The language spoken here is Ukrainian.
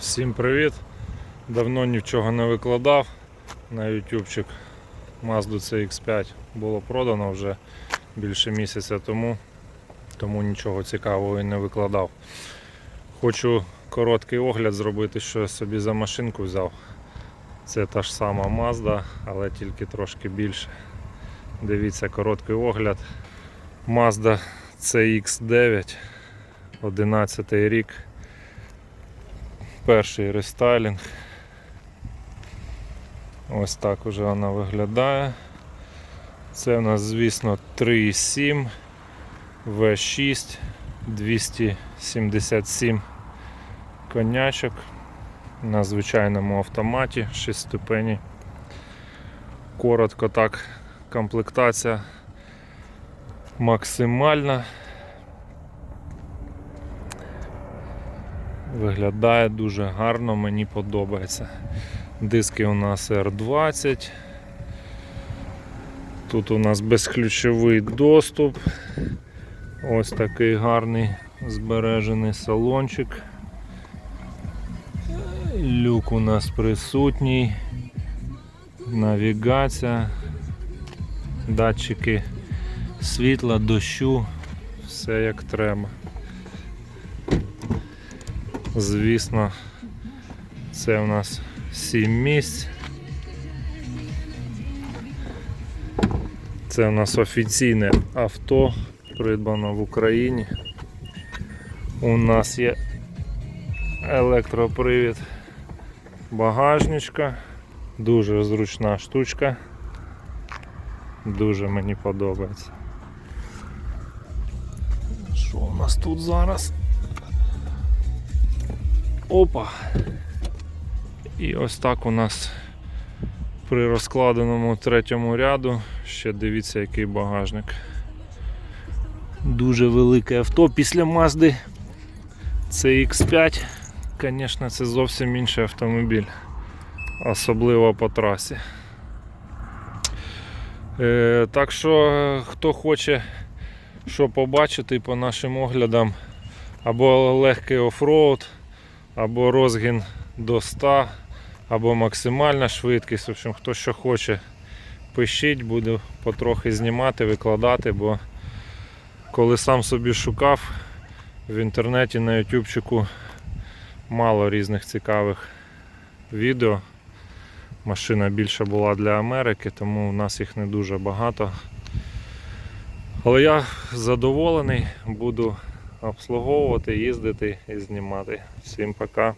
Всім привіт! Давно нічого не викладав на ютубчик. Mazda CX5 було продано вже більше місяця тому, тому нічого цікавого і не викладав. Хочу короткий огляд зробити, що я собі за машинку взяв. Це та ж сама Mazda, але тільки трошки більше. Дивіться короткий огляд. Mazda CX9, 11 рік. Перший рестайлінг. Ось так уже вона виглядає. Це у нас, звісно, 3,7 V6 277 конячок на звичайному автоматі 6 ступені. Коротко так, комплектація максимальна. Виглядає дуже гарно, мені подобається. Диски у нас R20. Тут у нас безключовий доступ. Ось такий гарний збережений салончик. Люк у нас присутній. Навігація, датчики світла, дощу, все як треба. Звісно, це у нас 7 місць. Це у нас офіційне авто, придбано в Україні. У нас є електропривід багажничка, дуже зручна штучка. Дуже мені подобається. Що у нас тут зараз? Опа. І ось так у нас при розкладеному третьому ряду. Ще дивіться, який багажник. Дуже велике авто після Мазди. Це X5. Звісно, це зовсім інший автомобіль. Особливо по трасі. Е, так що, хто хоче що побачити по нашим оглядам, або легкий офроуд, або розгін до 100, або максимальна швидкість. В общем, хто що хоче, пишіть, буду потрохи знімати, викладати, бо коли сам собі шукав в інтернеті на ютубчику мало різних цікавих відео. Машина більше була для Америки, тому у нас їх не дуже багато. Але я задоволений, буду обслуговувати, їздити і знімати. Всім пока.